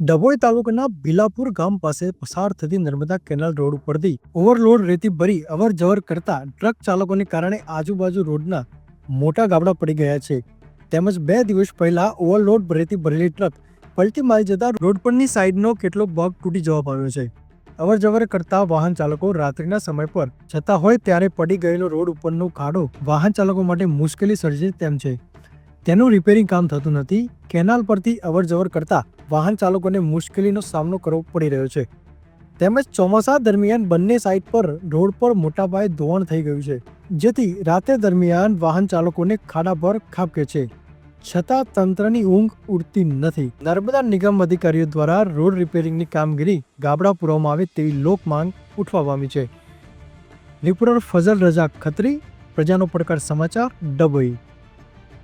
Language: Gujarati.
ડભોઈ તાલુકાના ભીલાપુર ગામ પાસે પસાર થતી નર્મદા કેનાલ રોડ ઉપરથી ઓવરલોડ રેતી ભરી અવર જવર કરતા ટ્રક ચાલકોને કારણે આજુબાજુ રોડના મોટા ગાબડા પડી ગયા છે. તેમજ બે દિવસ પહેલા ઓવરલોડ રેતી ભરેલી ટ્રક પલટી મારી જતા રોડ પરની સાઈડનો કેટલો ભાગ તૂટી જવા પામ્યો છે. અવર જવર કરતા વાહન ચાલકો રાત્રિના સમય પર જતા હોય ત્યારે પડી ગયેલો રોડ ઉપરનો ખાડો વાહન ચાલકો માટે મુશ્કેલી સર્જે તેમ છે. તેનું રિપેરિંગ કામ થતું નથી. કેનાલ પરથી અવર જવર કરતા વાહન ચાલકોને મુશ્કેલીનો સામનો કરવો પડી રહ્યો છે. તેમજ ચોમાસા દરમિયાન બંને સાઇડ પર રોડ પર મોટા પાયે ધોવાણ થઈ ગયું છે, જેથી રાતે દરમિયાન વાહન ચાલકોને ખાડા પર ખાબકે છે. છતાં તંત્રની ઊંઘ ઉડતી નથી. નર્મદા નિગમ અધિકારીઓ દ્વારા રોડ રિપેરિંગની કામગીરી ગાબડા પૂરવામાં આવે તેવી લોક માંગ ઉઠવા પામી છે. રિપોર્ટર ફઝલ રજા ખત્રી, પ્રજાનો પડકાર સમાચાર, ડભોઈ.